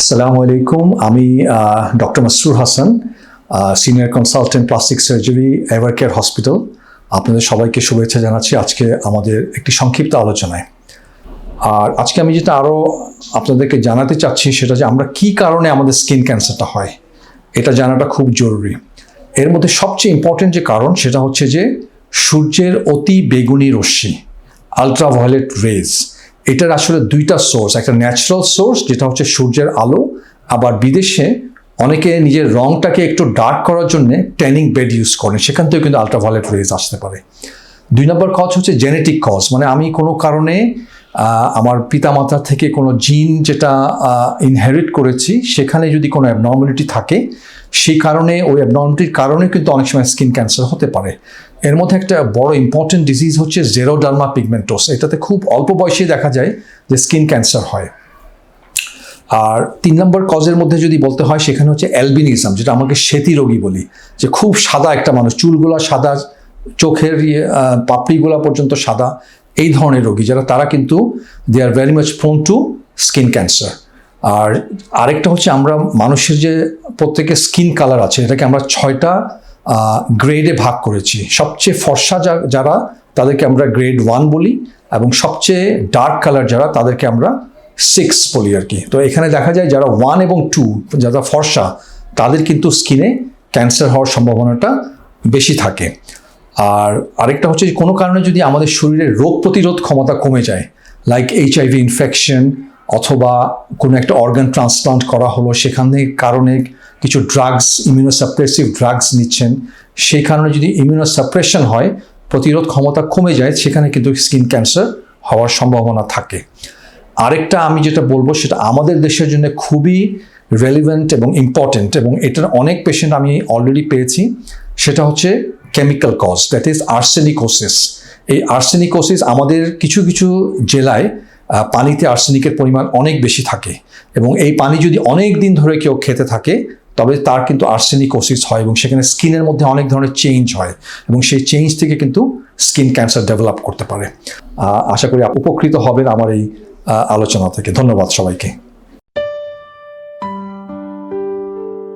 আসসালামু আলাইকুম আমি doctor Masrur Hasan senior consultant plastic surgery Evercare hospital আপনাদের সবাইকে শুভেচ্ছা জানাচ্ছি আজকে আমাদের একটি সংক্ষিপ্ত আলোচনায়। আর আজকে আমি যেটা আরও আপনাদেরকে জানাতে চাচ্ছি, সেটা যে আমরা কি কারণে আমাদের স্কিন ক্যান্সারটা হয়, এটা জানাটা খুব জরুরি। এর মধ্যে সবচেয়ে ইম্পর্টেন্ট যে কারণ, সেটা হচ্ছে যে সূর্যের অতি বেগুনি রশ্মি আলট্রাভায়োলেট রেজ এটার আসলে দুইটা সোর্স একটা ন্যাচারাল সোর্স যেটা হচ্ছে সূর্যের আলো, আবার বিদেশে অনেকে নিজের রংটাকে একটু ডার্ক করার জন্য ট্যানিং বেড ইউজ করেন। সেখান থেকেও কিন্তু আলট্রাভায়োলেট রেজ আসতে পারে। দুই নম্বর কজ হচ্ছে জেনেটিক কজ মানে আমি কোনো কারণে আমার পিতামাতার থেকে কোনো জিন যেটা ইনহেরিট করেছি সেখানে যদি কোনো অ্যাবনর্মালিটি থাকে সেই কারণে ওই অ্যাবনর্মালিটির কারণে কিন্তু অনেক সময় স্কিন ক্যান্সার হতে পারে। এর মধ্যে একটা বড় ইম্পর্টেন্ট ডিজিজ হচ্ছে জেরোডার্মা পিগমেন্টোস এটাতে খুব অল্প বয়সে দেখা যায় যে স্কিন ক্যান্সার হয়। আর তিন নম্বর কজের মধ্যে যদি বলতে হয় সেখানে হচ্ছে অ্যালবিনিজম যেটা আমাকে শ্বেতি রোগী বলি যে খুব সাদা একটা মানুষ চুলগুলা সাদা চোখের ইয়ে, পাপড়িগুলা পর্যন্ত সাদা এই ধরনের রোগী, যারা, তারা কিন্তু they are very much prone to skin cancer আর আরেকটা হচ্ছে, আমরা মানুষের যে প্রত্যেকের স্কিন কালার আছে, এটাকে আমরা ছয়টা গ্রেডে ভাগ করেছি। সবচেয়ে ফর্সা যারা, তাদেরকে আমরা গ্রেড ওয়ান বলি এবং সবচেয়ে ডার্ক কালার যারা, তাদেরকে আমরা সিক্স বলি আর কি। তো এখানে দেখা যায়, যারা ওয়ান এবং টু যারা ফর্সা, তাদের কিন্তু স্কিনে ক্যান্সার হওয়ার সম্ভাবনাটা বেশি থাকে। আর আরেকটা হচ্ছে যে কোনো কারণে যদি আমাদের শরীরের রোগ প্রতিরোধ ক্ষমতা কমে যায় লাইক এইচআইভি ইনফেকশন অথবা কোনো একটা অর্গান ট্রান্সপ্লান্ট করা হলো, সেখানে কারণে কিছু ড্রাগস ইমিউনোসাপ্রেসিভ ড্রাগস নিচ্ছেন, সেই কারণে যদি ইমিউনোসাপ্রেশন হয়, প্রতিরোধ ক্ষমতা কমে যায়, সেখানে কিন্তু স্কিন ক্যান্সার হওয়ার সম্ভাবনা থাকে। আরেকটা আমি যেটা বলব, সেটা আমাদের দেশের জন্য খুবই রেলিভেন্ট এবং ইম্পর্টেন্ট এবং এটার অনেক পেশেন্ট আমি অলরেডি পেয়েছি, সেটা হচ্ছে chemical cause that is arsenicosis এই আর্সেনিকোসিস আমাদের কিছু কিছু জেলায় পানিতে আর্সেনিকের পরিমাণ অনেক বেশি থাকে এবং এই পানি যদি অনেক দিন ধরে কেউ খেতে থাকে, তবে তার কিন্তু আর্সেনিকোসিস হয় এবং সেখানে স্কিনের মধ্যে অনেক ধরনের চেঞ্জ হয় এবং সেই চেঞ্জ থেকে কিন্তু স্কিন ক্যান্সার ডেভেলপ করতে পারে। আশা করি উপকৃত হবেন আমার এই আলোচনা থেকে। ধন্যবাদ সবাইকে।